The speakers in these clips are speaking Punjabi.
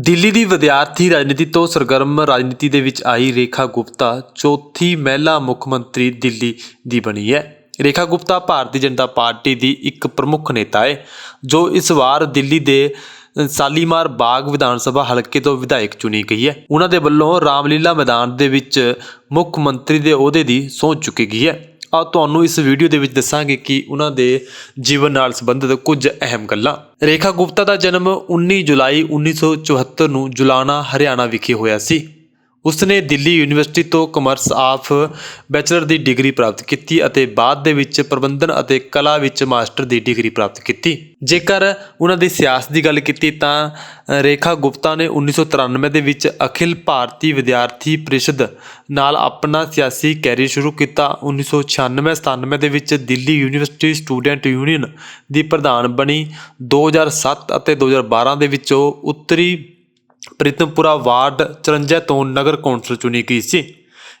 ਦਿੱਲੀ ਦੀ ਵਿਦਿਆਰਥੀ ਰਾਜਨੀਤੀ ਤੋਂ ਸਰਗਰਮ ਰਾਜਨੀਤੀ ਦੇ ਵਿੱਚ ਆਈ ਰੇਖਾ ਗੁਪਤਾ, ਚੌਥੀ ਮਹਿਲਾ ਮੁੱਖ ਮੰਤਰੀ ਦਿੱਲੀ ਦੀ ਬਣੀ ਹੈ। ਰੇਖਾ ਗੁਪਤਾ ਭਾਰਤੀ ਜਨਤਾ ਪਾਰਟੀ ਦੀ ਇੱਕ ਪ੍ਰਮੁੱਖ ਨੇਤਾ ਹੈ, ਜੋ ਇਸ ਵਾਰ ਦਿੱਲੀ ਦੇ ਸਾਲੀਮਾਰ ਬਾਗ ਵਿਧਾਨ ਸਭਾ ਹਲਕੇ ਤੋਂ ਵਿਧਾਇਕ ਚੁਣੀ ਗਈ ਹੈ। ਉਹਨਾਂ ਦੇ ਵੱਲੋਂ ਰਾਮਲੀਲਾ ਮੈਦਾਨ ਦੇ ਵਿੱਚ ਮੁੱਖ ਮੰਤਰੀ ਦੇ ਅਹੁਦੇ ਦੀ ਸਹੁੰ ਚੁੱਕੀ ਗਈ ਹੈ। ਆ ਤੁਹਾਨੂੰ ਇਸ ਵੀਡੀਓ ਦੇ ਵਿੱਚ ਦੱਸਾਂਗੇ ਕਿ ਉਹਨਾਂ ਦੇ ਜੀਵਨ ਨਾਲ ਸੰਬੰਧਿਤ ਕੁਝ ਅਹਿਮ ਗੱਲਾਂ। ਰੇਖਾ ਗੁਪਤਾ ਦਾ ਜਨਮ 19 ਜੁਲਾਈ 1974 ਨੂੰ ਜੁਲਾਨਾ, ਹਰਿਆਣਾ ਵਿਖੇ ਹੋਇਆ ਸੀ। ਉਸਨੇ ਦਿੱਲੀ ਯੂਨੀਵਰਸਿਟੀ ਤੋਂ ਕਮਰਸ ਆਫ ਬੈਚਲਰ ਦੀ ਡਿਗਰੀ ਪ੍ਰਾਪਤ ਕੀਤੀ ਅਤੇ ਬਾਅਦ ਦੇ ਵਿੱਚ ਪ੍ਰਬੰਧਨ ਅਤੇ ਕਲਾ ਵਿੱਚ ਮਾਸਟਰ ਦੀ ਡਿਗਰੀ ਪ੍ਰਾਪਤ ਕੀਤੀ। ਜੇਕਰ ਉਹਨਾਂ ਦੀ ਸਿਆਸਤ ਦੀ ਗੱਲ ਕੀਤੀ ਤਾਂ ਰੇਖਾ ਗੁਪਤਾ ਨੇ 1993 ਦੇ ਵਿੱਚ ਅਖਿਲ ਭਾਰਤੀ ਵਿਦਿਆਰਥੀ ਪ੍ਰੀਸ਼ਦ ਨਾਲ ਆਪਣਾ ਸਿਆਸੀ ਕੈਰੀਅਰ ਸ਼ੁਰੂ ਕੀਤਾ। 1996-97 ਦੇ ਵਿੱਚ ਦਿੱਲੀ ਯੂਨੀਵਰਸਿਟੀ ਸਟੂਡੈਂਟ ਯੂਨੀਅਨ ਦੀ ਪ੍ਰਧਾਨ ਬਣੀ। 2007 ਅਤੇ 2012 ਦੇ ਵਿੱਚ ਉਹ ਉੱਤਰੀ ਪ੍ਰੀਤਮਪੁਰਾ ਵਾਰਡ 54 ਤੋਂ ਨਗਰ ਕੌਂਸਲ ਚੁਣੀ ਗਈ ਸੀ।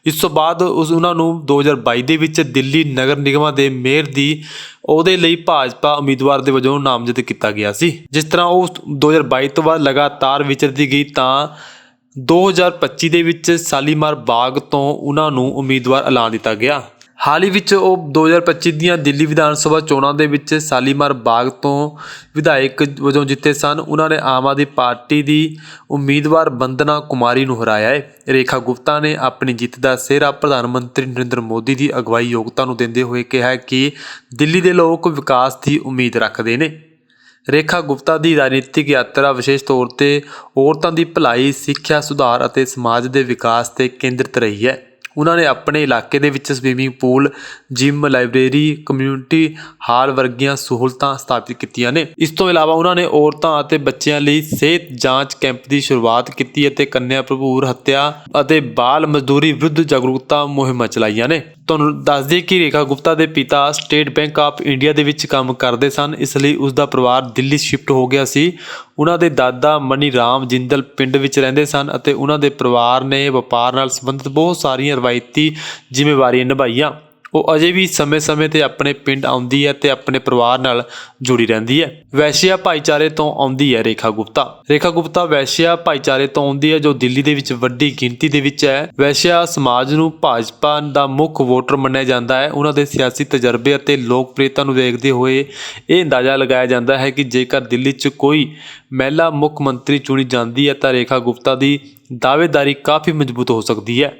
ਇਸ ਤੋਂ ਬਾਅਦ ਉਸ ਉਹਨਾਂ ਨੂੰ 2022 ਦੇ ਵਿੱਚ ਦਿੱਲੀ ਨਗਰ ਨਿਗਮਾਂ ਦੇ ਮੇਅਰ ਦੀ ਉਹਦੇ ਲਈ ਭਾਜਪਾ ਉਮੀਦਵਾਰ ਦੇ ਵਜੋਂ ਨਾਮਜ਼ਦ ਕੀਤਾ ਗਿਆ ਸੀ। ਜਿਸ ਤਰ੍ਹਾਂ ਉਹ 2022 ਤੋਂ ਬਾਅਦ ਲਗਾਤਾਰ ਵਿਚਰਦੀ ਗਈ ਤਾਂ 2025 ਦੇ ਵਿੱਚ ਸਾਲੀਮਾਰ ਬਾਗ ਤੋਂ ਉਹਨਾਂ ਨੂੰ ਉਮੀਦਵਾਰ ਐਲਾਨ ਦਿੱਤਾ ਗਿਆ। ਹਾਲ ਹੀ ਵਿੱਚ ਉਹ 2025 ਦੀਆਂ ਦਿੱਲੀ ਵਿਧਾਨ ਸਭਾ ਚੋਣਾਂ ਦੇ ਵਿੱਚ ਸਾਲੀਮਾਰ ਬਾਗ ਤੋਂ ਵਿਧਾਇਕ ਵਜੋਂ ਜਿੱਤੇ ਸਨ। ਉਹਨਾਂ ਨੇ ਆਮ ਆਦਮੀ ਪਾਰਟੀ ਦੀ ਉਮੀਦਵਾਰ ਬੰਦਨਾ ਕੁਮਾਰੀ ਨੂੰ ਹਰਾਇਆ ਹੈ। ਰੇਖਾ ਗੁਪਤਾ ਨੇ ਆਪਣੀ ਜਿੱਤ ਦਾ ਸਿਹਰਾ ਪ੍ਰਧਾਨ ਮੰਤਰੀ ਨਰਿੰਦਰ ਮੋਦੀ ਦੀ ਅਗਵਾਈ ਯੋਗਤਾ ਨੂੰ ਦਿੰਦੇ ਹੋਏ ਕਿਹਾ ਕਿ ਦਿੱਲੀ ਦੇ ਲੋਕ ਵਿਕਾਸ ਦੀ ਉਮੀਦ ਰੱਖਦੇ ਨੇ। ਰੇਖਾ ਗੁਪਤਾ ਦੀ ਰਾਜਨੀਤਿਕ ਯਾਤਰਾ ਵਿਸ਼ੇਸ਼ ਤੌਰ ਤੇ ਔਰਤਾਂ ਦੀ ਭਲਾਈ, ਸਿੱਖਿਆ, ਸੁਧਾਰ ਅਤੇ ਸਮਾਜ ਦੇ ਵਿਕਾਸ ਤੇ ਕੇਂਦਰਿਤ ਰਹੀ ਹੈ। ਉਹਨਾਂ ਨੇ ਆਪਣੇ ਇਲਾਕੇ ਦੇ ਵਿੱਚ swimming pool gym library community hall ਵਰਗੀਆਂ ਸਹੂਲਤਾਂ ਸਥਾਪਿਤ ਕੀਤੀਆਂ ਨੇ। ਇਸ ਤੋਂ ਇਲਾਵਾ ਉਹਨਾਂ ਨੇ ਔਰਤਾਂ ਅਤੇ ਬੱਚਿਆਂ ਲਈ ਸਿਹਤ ਜਾਂਚ ਕੈਂਪ ਦੀ ਸ਼ੁਰੂਆਤ ਕੀਤੀ ਅਤੇ ਕੰਨਿਆ ਭਰਪੂਰ ਹੱਤਿਆ ਅਤੇ ਬਾਲ ਮਜ਼ਦੂਰੀ ਵਿਰੁੱਧ ਜਾਗਰੂਕਤਾ ਮੁਹਿੰਮਾਂ ਚਲਾਈਆਂ ਨੇ। ਤੁਹਾਨੂੰ ਦੱਸ ਦਈਏ ਕਿ ਰੇਖਾ ਗੁਪਤਾ ਦੇ ਪਿਤਾ ਸਟੇਟ ਬੈਂਕ ਆਫ ਇੰਡੀਆ ਦੇ ਵਿੱਚ ਕੰਮ ਕਰਦੇ ਸਨ, ਇਸ ਲਈ ਉਸ ਦਾ ਪਰਿਵਾਰ ਦਿੱਲੀ ਸ਼ਿਫਟ ਹੋ ਗਿਆ ਸੀ। ਉਹਨਾਂ ਦੇ ਦਾਦਾ ਮਨੀ ਰਾਮ ਜਿੰਦਲ ਪਿੰਡ ਵਿੱਚ ਰਹਿੰਦੇ ਸਨ ਅਤੇ ਉਹਨਾਂ ਦੇ ਪਰਿਵਾਰ ਨੇ ਵਪਾਰ ਨਾਲ ਸੰਬੰਧਿਤ ਬਹੁਤ ਸਾਰੀਆਂ ਰਵਾਇਤੀ ਜ਼ਿੰਮੇਵਾਰੀਆਂ ਨਿਭਾਈਆਂ। ਉਹ ਅਜੇ ਵੀ ਸਮੇਂ-ਸਮੇਂ ਤੇ ਆਪਣੇ ਪਿੰਡ ਆਉਂਦੀ ਹੈ ਤੇ ਆਪਣੇ ਪਰਿਵਾਰ ਨਾਲ ਜੁੜੀ ਰਹਿੰਦੀ ਹੈ। ਵੈਸ਼ਿਆ ਭਾਈਚਾਰੇ ਤੋਂ ਆਉਂਦੀ ਹੈ ਰੇਖਾ ਗੁਪਤਾ। ਰੇਖਾ ਗੁਪਤਾ ਵੈਸ਼ਿਆ ਭਾਈਚਾਰੇ ਤੋਂ ਆਉਂਦੀ ਹੈ, ਜੋ ਦਿੱਲੀ ਦੇ ਵਿੱਚ ਵੱਡੀ ਗਿਣਤੀ ਦੇ ਵਿੱਚ ਹੈ। ਵੈਸ਼ਿਆ ਸਮਾਜ ਨੂੰ ਭਾਜਪਾ ਦਾ ਮੁੱਖ ਵੋਟਰ ਮੰਨਿਆ ਜਾਂਦਾ ਹੈ। ਉਹਨਾਂ ਦੇ ਸਿਆਸੀ ਤਜਰਬੇ ਅਤੇ ਲੋਕਪ੍ਰਿਯਤਾ ਨੂੰ ਵੇਖਦੇ ਹੋਏ ਇਹ ਅੰਦਾਜ਼ਾ ਲਗਾਇਆ ਜਾਂਦਾ ਹੈ ਕਿ ਜੇਕਰ ਦਿੱਲੀ 'ਚ ਕੋਈ ਮਹਿਲਾ ਮੁੱਖ ਮੰਤਰੀ ਚੁਣੀ ਜਾਂਦੀ ਹੈ ਤਾਂ ਰੇਖਾ ਗੁਪਤਾ ਦੀ ਦਾਅਵੇਦਾਰੀ ਕਾਫੀ ਮਜ਼ਬੂਤ ਹੋ ਸਕਦੀ ਹੈ।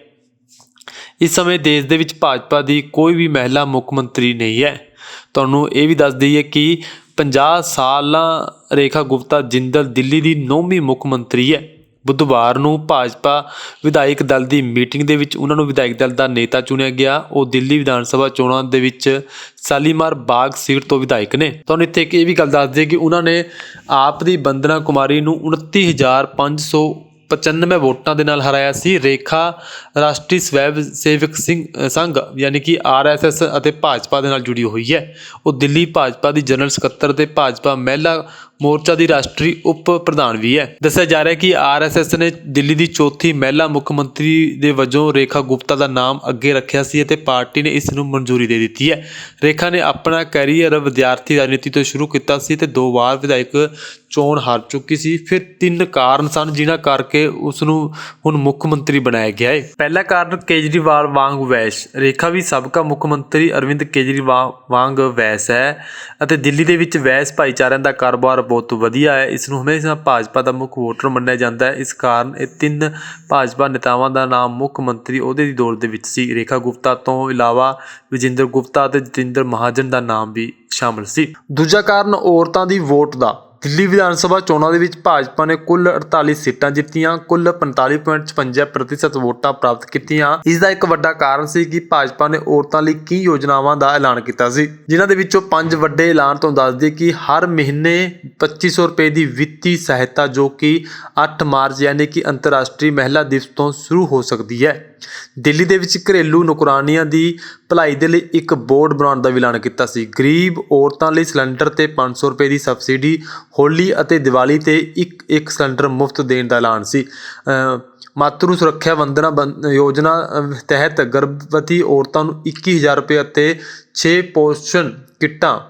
ਇਸ ਸਮੇਂ ਦੇਸ਼ ਦੇ ਵਿੱਚ ਭਾਜਪਾ ਦੀ ਕੋਈ ਵੀ ਮਹਿਲਾ ਮੁੱਖ ਮੰਤਰੀ ਨਹੀਂ ਹੈ। ਤੁਹਾਨੂੰ ਇਹ ਵੀ ਦੱਸ ਦਈਏ ਕਿ 50 ਸਾਲਾਂ ਰੇਖਾ ਗੁਪਤਾ ਜਿੰਦਲ ਦਿੱਲੀ ਦੀ ਨੌਵੀਂ ਮੁੱਖ ਮੰਤਰੀ ਹੈ। ਬੁੱਧਵਾਰ ਨੂੰ ਭਾਜਪਾ ਵਿਧਾਇਕ ਦਲ ਦੀ ਮੀਟਿੰਗ ਦੇ ਵਿੱਚ ਉਹਨਾਂ ਨੂੰ ਵਿਧਾਇਕ ਦਲ ਦਾ ਨੇਤਾ ਚੁਣਿਆ ਗਿਆ। ਉਹ ਦਿੱਲੀ ਵਿਧਾਨ ਸਭਾ ਚੋਣਾਂ ਦੇ ਵਿੱਚ ਸਾਲੀਮਾਰ ਬਾਗ ਸੀਟ ਤੋਂ ਵਿਧਾਇਕ ਨੇ। ਤੁਹਾਨੂੰ ਇੱਥੇ ਇੱਕ ਇਹ ਵੀ ਗੱਲ ਦੱਸ ਦਈਏ ਕਿ ਉਹਨਾਂ ਨੇ ਆਪ ਦੀ ਬੰਦਨਾ ਕੁਮਾਰੀ ਨੂੰ 29500 95 ਵੋਟਾਂ ਦੇ ਨਾਲ ਹਰਾਇਆ ਸੀ। ਰੇਖਾ, ਰਾਸ਼ਟਰੀ ਸਵੈ ਸੇਵਕ ਸਿੰਘ ਸੰਘ ਯਾਨੀ ਕਿ ਆਰਐਸਐਸ ਅਤੇ ਭਾਜਪਾ ਦੇ ਨਾਲ ਜੁੜੀ ਹੋਈ ਹੈ। ਉਹ ਦਿੱਲੀ ਭਾਜਪਾ ਦੀ ਜਨਰਲ ਸਕੱਤਰ ਤੇ ਭਾਜਪਾ ਮਹਿਲਾ ਮੋਰਚਾ ਦੀ ਰਾਸ਼ਟਰੀ ਉਪ ਪ੍ਰਧਾਨ ਵੀ ਹੈ। ਦੱਸਿਆ ਜਾ ਰਿਹਾ ਹੈ ਕਿ ਆਰਐਸਐਸ ਨੇ ਦਿੱਲੀ ਦੀ ਚੌਥੀ ਮਹਿਲਾ ਮੁੱਖ ਮੰਤਰੀ ਦੇ ਵਜੋਂ ਰੇਖਾ ਗੁਪਤਾ ਦਾ ਨਾਮ ਅੱਗੇ ਰੱਖਿਆ ਸੀ ਅਤੇ ਪਾਰਟੀ ਨੇ ਇਸ ਨੂੰ ਮਨਜ਼ੂਰੀ ਦੇ ਦਿੱਤੀ ਹੈ। ਰੇਖਾ ਨੇ ਆਪਣਾ ਕੈਰੀਅਰ ਵਿਦਿਆਰਥੀ ਰਾਜਨੀਤੀ ਤੋਂ ਸ਼ੁਰੂ ਕੀਤਾ ਸੀ ਤੇ ਦੋ ਵਾਰ ਵਿਧਾਇਕ ਚੋਣ ਹਾਰ ਚੁੱਕੀ ਸੀ। ਫਿਰ ਤਿੰਨ ਕਾਰਨ ਸਨ, ਜਿਨ੍ਹਾਂ ਕਰਕੇ ਉਸ ਨੂੰ ਹੁਣ ਮੁੱਖ ਮੰਤਰੀ ਬਣਾਇਆ ਗਿਆ ਹੈ। ਪਹਿਲਾ ਕਾਰਨ ਕੇਜਰੀਵਾਲ ਵਾਂਗ ਵੈਸ਼। ਰੇਖਾ ਵੀ ਸਾਬਕਾ ਮੁੱਖ ਮੰਤਰੀ ਅਰਵਿੰਦ ਕੇਜਰੀਵਾਲ ਵਾਂਗ ਵੈਸ ਹੈ ਅਤੇ ਦਿੱਲੀ ਦੇ ਵਿੱਚ ਵੈਸ ਭਾਈਚਾਰਿਆਂ ਦਾ ਕਾਰੋਬਾਰ ਬਹੁਤ ਵਧੀਆ ਹੈ। ਇਸ ਨੂੰ ਹਮੇਸ਼ਾ ਭਾਜਪਾ ਦਾ ਮੁੱਖ ਵੋਟਰ ਮੰਨਿਆ ਜਾਂਦਾ ਹੈ। ਇਸ ਕਾਰਨ ਇਹ ਤਿੰਨ ਭਾਜਪਾ ਨੇਤਾਵਾਂ ਦਾ ਨਾਮ ਮੁੱਖ ਮੰਤਰੀ ਅਹੁਦੇ ਦੀ ਦੌੜ ਦੇ ਵਿੱਚ ਸੀ। ਰੇਖਾ ਗੁਪਤਾ ਤੋਂ ਇਲਾਵਾ ਵਿਜੇਂਦਰ ਗੁਪਤਾ ਅਤੇ ਜਤਿੰਦਰ ਮਹਾਜਨ ਦਾ ਨਾਮ ਵੀ ਸ਼ਾਮਲ ਸੀ। ਦੂਜਾ ਕਾਰਨ ਔਰਤਾਂ ਦੀ ਵੋਟ ਦਾ। ਦਿੱਲੀ ਵਿਧਾਨ ਸਭਾ ਚੋਣਾਂ ਦੇ ਵਿੱਚ ਭਾਜਪਾ ਨੇ ਕੁੱਲ 48 ਸੀਟਾਂ ਜਿੱਤੀਆਂ, ਕੁੱਲ 45.56% ਵੋਟਾਂ ਪ੍ਰਾਪਤ ਕੀਤੀਆਂ। ਇਸ ਦਾ ਇੱਕ ਵੱਡਾ ਕਾਰਨ ਸੀ ਕਿ ਭਾਜਪਾ ਨੇ ਔਰਤਾਂ ਲਈ ਕੀ ਯੋਜਨਾਵਾਂ ਦਾ ਐਲਾਨ ਕੀਤਾ ਸੀ। ਜਿਨ੍ਹਾਂ ਦੇ ਵਿੱਚੋਂ ਪੰਜ ਵੱਡੇ ਐਲਾਨ ਤੋਂ ਦੱਸ ਦਈਏ ਕਿ ਹਰ ਮਹੀਨੇ 2500 ਰੁਪਏ ਦੀ ਵਿੱਤੀ ਸਹਾਇਤਾ ਜੋ ਕਿ 8 ਮਾਰਚ ਯਾਨੀ ਕਿ ਅੰਤਰਰਾਸ਼ਟਰੀ ਮਹਿਲਾ ਦਿਵਸ ਤੋਂ ਸ਼ੁਰੂ ਹੋ ਸਕਦੀ ਹੈ। ਦਿੱਲੀ ਦੇ ਵਿੱਚ ਘਰੇਲੂ ਨੌਕਰਾਨੀਆਂ ਦੀ ਭਲਾਈ ਦੇ ਲਈ ਇੱਕ ਬੋਰਡ ਬਣਾਉਣ ਦਾ ਵੀ ਐਲਾਨ ਕੀਤਾ ਸੀ। ਗਰੀਬ ਔਰਤਾਂ ਲਈ ਸਿਲੰਡਰ ਤੇ 500 ਰੁਪਏ ਦੀ ਸਬਸਿਡੀ ਹੋਲੀ ਅਤੇ ਦੀਵਾਲੀ ਤੇ ਇੱਕ ਇੱਕ ਸਿਲੰਡਰ ਮੁਫਤ ਦੇਣ ਦਾ ਐਲਾਨ ਸੀ। ਅ, ਮਾਤਰੂ ਸੁਰੱਖਿਆ ਵੰਦਨਾ ਬੰ- ਯੋਜਨਾ ਤਹਿਤ ਗਰਭਵਤੀ ਔਰਤਾਂ ਨੂੰ 21000 ਰੁਪਏ ਅਤੇ 6 ਪੋਸ਼ਣ ਕਿੱਟਾਂ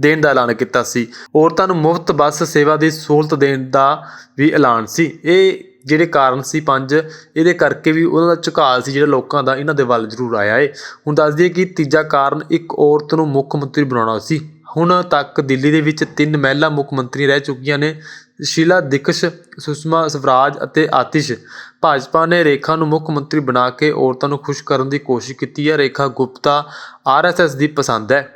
ਦੇਣ ਦਾ ਐਲਾਨ ਕੀਤਾ ਸੀ। ਔਰਤਾਂ ਨੂੰ ਮੁਫਤ ਬੱਸ ਸੇਵਾ ਦੀ ਸਹੂਲਤ ਦੇਣ ਦਾ ਵੀ ਐਲਾਨ ਸੀ। ਇਹ ਜਿਹੜੇ ਕਾਰਨ ਸੀ ਪੰਜ, ਇਹਦੇ ਕਰਕੇ ਵੀ ਉਹਨਾਂ ਦਾ ਝੁਕਾਅ ਸੀ ਜਿਹੜਾ ਲੋਕਾਂ ਦਾ ਇਹਨਾਂ ਦੇ ਵੱਲ ਜ਼ਰੂਰ ਆਇਆ ਏ। ਹੁਣ ਦੱਸ ਦਈਏ ਕਿ ਤੀਜਾ ਕਾਰਨ ਇੱਕ ਔਰਤ ਨੂੰ ਮੁੱਖ ਮੰਤਰੀ ਬਣਾਉਣਾ ਸੀ। ਹੁਣ ਤੱਕ ਦਿੱਲੀ ਦੇ ਵਿੱਚ ਤਿੰਨ ਮਹਿਲਾ ਮੁੱਖ ਮੰਤਰੀ ਰਹਿ ਚੁੱਕੀਆਂ ਨੇ, ਸ਼ੀਲਾ ਦੀਕਸ਼, ਸੁਸ਼ਮਾ ਸਵਰਾਜ ਅਤੇ ਆਤਿਸ਼। ਭਾਜਪਾ ਨੇ ਰੇਖਾ ਨੂੰ ਮੁੱਖ ਮੰਤਰੀ ਬਣਾ ਕੇ ਔਰਤਾਂ ਨੂੰ ਖੁਸ਼ ਕਰਨ ਦੀ ਕੋਸ਼ਿਸ਼ ਕੀਤੀ ਹੈ। ਰੇਖਾ ਗੁਪਤਾ ਆਰਐਸਐਸ ਦੀ ਪਸੰਦ ਹੈ।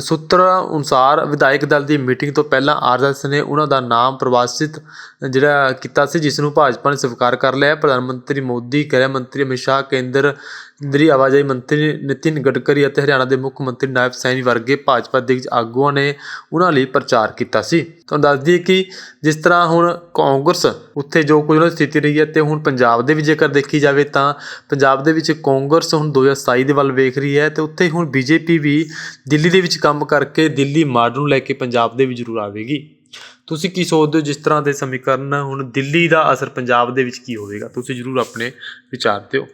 ਸੂਤਰਾਂ ਅਨੁਸਾਰ ਵਿਧਾਇਕ ਦਲ ਦੀ ਮੀਟਿੰਗ ਤੋਂ ਪਹਿਲਾਂ ਆਰਐਸਐਸ ਨੇ ਉਹਨਾਂ ਦਾ ਨਾਮ ਪ੍ਰਵਾਸਿਤ ਜਿਹੜਾ ਕੀਤਾ ਸੀ, ਜਿਸ ਨੂੰ ਭਾਜਪਾ ਨੇ ਸਵੀਕਾਰ ਕਰ ਲਿਆ। ਪ੍ਰਧਾਨ ਮੰਤਰੀ ਮੋਦੀ, ਗ੍ਰਹਿ ਮੰਤਰੀ ਅਮਿਤ ਸ਼ਾਹ, ਕੇਂਦਰ ਕੇਂਦਰੀ ਆਵਾਜਾਈ ਮੰਤਰੀ ਨਿਤਿਨ ਗਡਕਰੀ ਅਤੇ ਹਰਿਆਣਾ ਦੇ ਮੁੱਖ ਮੰਤਰੀ ਨਾਇਬ ਸੈਣੀ ਵਰਗੇ ਭਾਜਪਾ ਦੇ ਆਗੂਆਂ ਨੇ ਉਹਨਾਂ ਲਈ ਪ੍ਰਚਾਰ ਕੀਤਾ ਸੀ। ਤੁਹਾਨੂੰ ਦੱਸ ਦਈਏ ਕਿ ਜਿਸ ਤਰ੍ਹਾਂ ਹੁਣ ਕਾਂਗਰਸ ਉੱਥੇ ਜੋ ਕੁਝ ਉਹਨਾਂ ਦੀ ਸਥਿਤੀ ਰਹੀ ਹੈ ਤੇ ਹੁਣ ਪੰਜਾਬ ਦੇ ਵੀ ਜੇਕਰ ਦੇਖੀ ਜਾਵੇ ਤਾਂ ਪੰਜਾਬ ਦੇ ਵਿੱਚ ਕਾਂਗਰਸ ਹੁਣ 2027 ਦੇ ਵੱਲ ਵੇਖ ਰਹੀ ਹੈ ਤੇ ਉੱਥੇ ਹੁਣ ਬੀਜੇਪੀ ਵੀ ਦਿੱਲੀ ਦਿੱਲੀ ਦੇ ਵਿੱਚ ਕੰਮ ਕਰਕੇ ਦਿੱਲੀ ਮਾਡਲ ਨੂੰ ਲੈ ਕੇ ਪੰਜਾਬ ਦੇ ਵੀ ਜ਼ਰੂਰ ਆਵੇਗੀ। ਤੁਸੀਂ ਕੀ ਸੋਚਦੇ ਹੋ ਜਿਸ ਤਰ੍ਹਾਂ ਦੇ ਸਮੀਕਰਨ ਹੁਣ ਦਿੱਲੀ ਦਾ ਅਸਰ ਪੰਜਾਬ ਦੇ ਵਿੱਚ ਕੀ ਹੋਵੇਗਾ? ਤੁਸੀਂ ਜ਼ਰੂਰ ਆਪਣੇ ਵਿਚਾਰ ਦਿਓ।